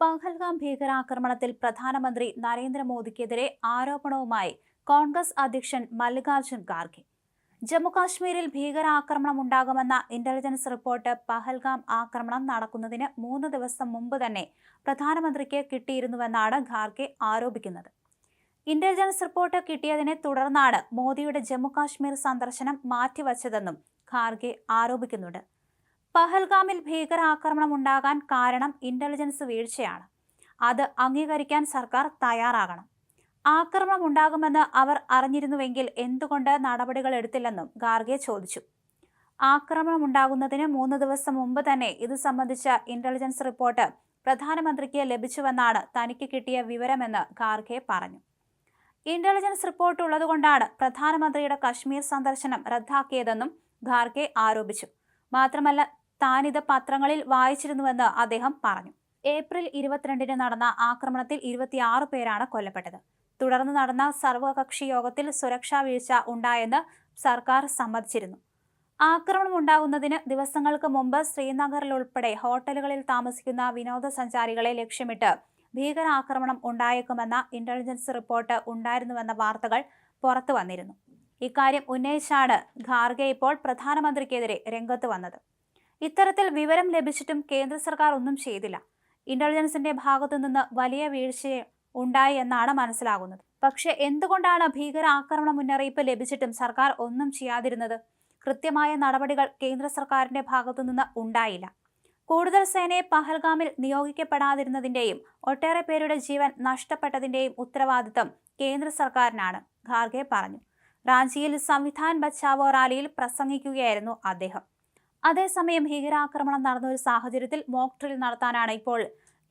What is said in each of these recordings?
പഹൽഗാം ഭീകരാക്രമണത്തിൽ പ്രധാനമന്ത്രി നരേന്ദ്രമോദിക്കെതിരെ ആരോപണവുമായി കോൺഗ്രസ് അധ്യക്ഷൻ മല്ലികാർജുൻ ഖാർഗെ. ജമ്മുകാശ്മീരിൽ ഭീകരാക്രമണം ഉണ്ടാകുമെന്ന ഇന്റലിജൻസ് റിപ്പോർട്ട് പഹൽഗാം ആക്രമണം നടക്കുന്നതിന് മൂന്ന് ദിവസം മുമ്പ് തന്നെ പ്രധാനമന്ത്രിക്ക് കിട്ടിയിരുന്നുവെന്നാണ് ഖാർഗെ ആരോപിക്കുന്നത്. ഇന്റലിജൻസ് റിപ്പോർട്ട് കിട്ടിയതിനെ തുടർന്നാണ് മോദിയുടെ ജമ്മുകാശ്മീർ സന്ദർശനം മാറ്റിവച്ചതെന്നും ഖാർഗെ ആരോപിക്കുന്നുണ്ട്. പഹൽഗാമിൽ ഭീകരാക്രമണം ഉണ്ടാകാൻ കാരണം ഇന്റലിജൻസ് വീഴ്ചയാണ്. അത് അംഗീകരിക്കാൻ സർക്കാർ തയ്യാറാകണം. ആക്രമണം ഉണ്ടാകുമെന്ന് അവർ അറിഞ്ഞിരുന്നുവെങ്കിൽ എന്തുകൊണ്ട് നടപടികൾ എടുത്തില്ലെന്നും ഗാർഗെ ചോദിച്ചു. ആക്രമണം ഉണ്ടാകുന്നതിന് മൂന്ന് ദിവസം മുമ്പ് തന്നെ ഇത് സംബന്ധിച്ച ഇന്റലിജൻസ് റിപ്പോർട്ട് പ്രധാനമന്ത്രിക്ക് ലഭിച്ചുവെന്നാണ് തനിക്ക് കിട്ടിയ വിവരമെന്ന് ഖാർഗെ പറഞ്ഞു. ഇന്റലിജൻസ് റിപ്പോർട്ട് ഉള്ളതുകൊണ്ടാണ് പ്രധാനമന്ത്രിയുടെ കശ്മീർ സന്ദർശനം റദ്ദാക്കിയതെന്നും ഖാർഗെ ആരോപിച്ചു. മാത്രമല്ല താനിത് പത്രങ്ങളിൽ വായിച്ചിരുന്നുവെന്ന് അദ്ദേഹം പറഞ്ഞു. ഏപ്രിൽ ഇരുപത്തിരണ്ടിന് നടന്ന ആക്രമണത്തിൽ ഇരുപത്തിയാറ് പേരാണ് കൊല്ലപ്പെട്ടത്. തുടർന്ന് നടന്ന സർവകക്ഷി യോഗത്തിൽ സുരക്ഷാ വീഴ്ച ഉണ്ടായെന്ന് സർക്കാർ സമ്മതിച്ചിരുന്നു. ആക്രമണം ഉണ്ടാകുന്നതിന് ദിവസങ്ങൾക്ക് മുമ്പ് ശ്രീനഗറിലുൾപ്പെടെ ഹോട്ടലുകളിൽ താമസിക്കുന്ന വിനോദസഞ്ചാരികളെ ലക്ഷ്യമിട്ട് ഭീകരാക്രമണം ഉണ്ടായേക്കുമെന്ന ഇന്റലിജൻസ് റിപ്പോർട്ട് ഉണ്ടായിരുന്നുവെന്ന വാർത്തകൾ പുറത്തു വന്നിരുന്നു. ഇക്കാര്യം ഉന്നയിച്ചാണ് ഖാർഗെ ഇപ്പോൾ പ്രധാനമന്ത്രിക്കെതിരെ രംഗത്ത് വന്നത്. ഇത്തരത്തിൽ വിവരം ലഭിച്ചിട്ടും കേന്ദ്ര സർക്കാർ ഒന്നും ചെയ്തില്ല. ഇന്റലിജൻസിന്റെ ഭാഗത്തു നിന്ന് വലിയ വീഴ്ച ഉണ്ടായി എന്നാണ് മനസ്സിലാകുന്നത്. പക്ഷേ എന്തുകൊണ്ടാണ് ഭീകര ആക്രമണ മുന്നറിയിപ്പ് ലഭിച്ചിട്ടും സർക്കാർ ഒന്നും ചെയ്യാതിരുന്നത്? കൃത്യമായ നടപടികൾ കേന്ദ്ര സർക്കാരിന്റെ ഭാഗത്തു നിന്ന് ഉണ്ടായില്ല. കൂടുതൽ സേനയെ പഹൽഗാമിൽ നിയോഗിക്കപ്പെടാതിരുന്നതിന്റെയും ഒട്ടേറെ പേരുടെ ജീവൻ നഷ്ടപ്പെട്ടതിന്റെയും ഉത്തരവാദിത്തം കേന്ദ്ര സർക്കാരിനാണ് ഖാർഗെ പറഞ്ഞു. റാഞ്ചിയിൽ സംവിധാൻ ബച്ചാവോ റാലിയിൽ പ്രസംഗിക്കുകയായിരുന്നു അദ്ദേഹം. അതേസമയം ഭീകരാക്രമണം നടന്ന ഒരു സാഹചര്യത്തിൽ മോക്ക് ഡ്രിൽ നടത്താനാണ് ഇപ്പോൾ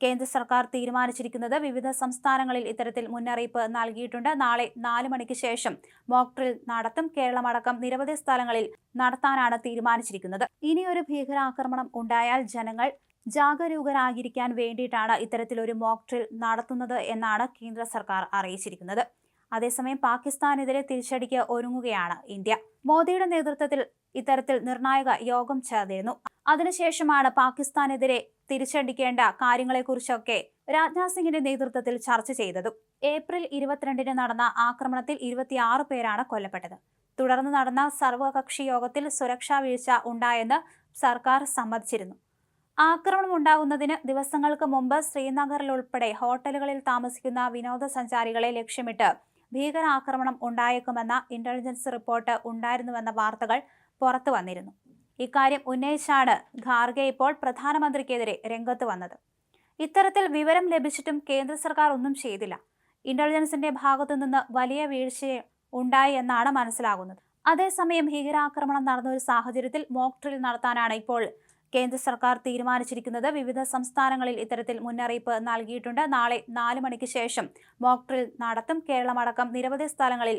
കേന്ദ്ര സർക്കാർ തീരുമാനിച്ചിരിക്കുന്നത്. വിവിധ സംസ്ഥാനങ്ങളിൽ ഇത്തരത്തിൽ മുന്നറിയിപ്പ് നൽകിയിട്ടുണ്ട്. നാളെ നാല് മണിക്ക് ശേഷം മോക്ക് ഡ്രിൽ നടത്തും. കേരളമടക്കം നിരവധി സ്ഥലങ്ങളിൽ നടത്താനാണ് തീരുമാനിച്ചിരിക്കുന്നത്. ഇനിയൊരു ഭീകരാക്രമണം ഉണ്ടായാൽ ജനങ്ങൾ ജാഗരൂകരായിരിക്കാൻ വേണ്ടിയിട്ടാണ് ഇത്തരത്തിലൊരു മോക്ക് ഡ്രിൽ നടത്തുന്നത് എന്നാണ് കേന്ദ്ര സർക്കാർ അറിയിച്ചിരിക്കുന്നത്. അതേസമയം പാകിസ്ഥാനെതിരെ തിരിച്ചടിക്ക് ഒരുങ്ങുകയാണ് ഇന്ത്യ. മോദിയുടെ നേതൃത്വത്തിൽ ഇത്തരത്തിൽ നിർണായക യോഗം ചേർന്നിരുന്നു. അതിനുശേഷമാണ് പാകിസ്ഥാനെതിരെ തിരിച്ചടിക്കേണ്ട കാര്യങ്ങളെക്കുറിച്ചൊക്കെ രാജ്നാഥ് സിംഗിന്റെ നേതൃത്വത്തിൽ ചർച്ച ചെയ്തതും. ഏപ്രിൽ ഇരുപത്തിരണ്ടിന് നടന്ന ആക്രമണത്തിൽ ഇരുപത്തിയാറ് പേരാണ് കൊല്ലപ്പെട്ടത്. തുടർന്ന് നടന്ന സർവകക്ഷി യോഗത്തിൽ സുരക്ഷാ വീഴ്ച ഉണ്ടായെന്ന് സർക്കാർ സമ്മതിച്ചിരുന്നു. ആക്രമണം ഉണ്ടാകുന്നതിന് ദിവസങ്ങൾക്ക് മുമ്പ് ശ്രീനഗറിലുൾപ്പെടെ ഹോട്ടലുകളിൽ താമസിക്കുന്ന വിനോദസഞ്ചാരികളെ ലക്ഷ്യമിട്ട് ഭീകരാക്രമണം ഉണ്ടായേക്കുമെന്ന ഇന്റലിജൻസ് റിപ്പോർട്ട് ഉണ്ടായിരുന്നുവെന്ന വാർത്തകൾ പുറത്തു വന്നിരുന്നു. ഇക്കാര്യം ഉന്നയിച്ചാണ് ഖാർഗെ ഇപ്പോൾ പ്രധാനമന്ത്രിക്കെതിരെ രംഗത്ത് വന്നത്. ഇത്തരത്തിൽ വിവരം ലഭിച്ചിട്ടും കേന്ദ്ര സർക്കാർ ഒന്നും ചെയ്തില്ല. ഇന്റലിജൻസിന്റെ ഭാഗത്തു നിന്ന് വലിയ വീഴ്ച ഉണ്ടായി എന്നാണ് മനസ്സിലാകുന്നത്. അതേസമയം ഭീകരാക്രമണം നടന്ന ഒരു സാഹചര്യത്തിൽ മോക്ക് ഡ്രിൽ നടത്താനാണ് ഇപ്പോൾ കേന്ദ്ര സർക്കാർ തീരുമാനിച്ചിരിക്കുന്നത് വിവിധ സംസ്ഥാനങ്ങളിൽ ഇത്തരത്തിൽ മുന്നറിയിപ്പ് നൽകിയിട്ടുണ്ട്. നാളെ നാല് മണിക്ക് ശേഷം മോക്ട്രിൽ നടത്തും. കേരളമടക്കം നിരവധി സ്ഥലങ്ങളിൽ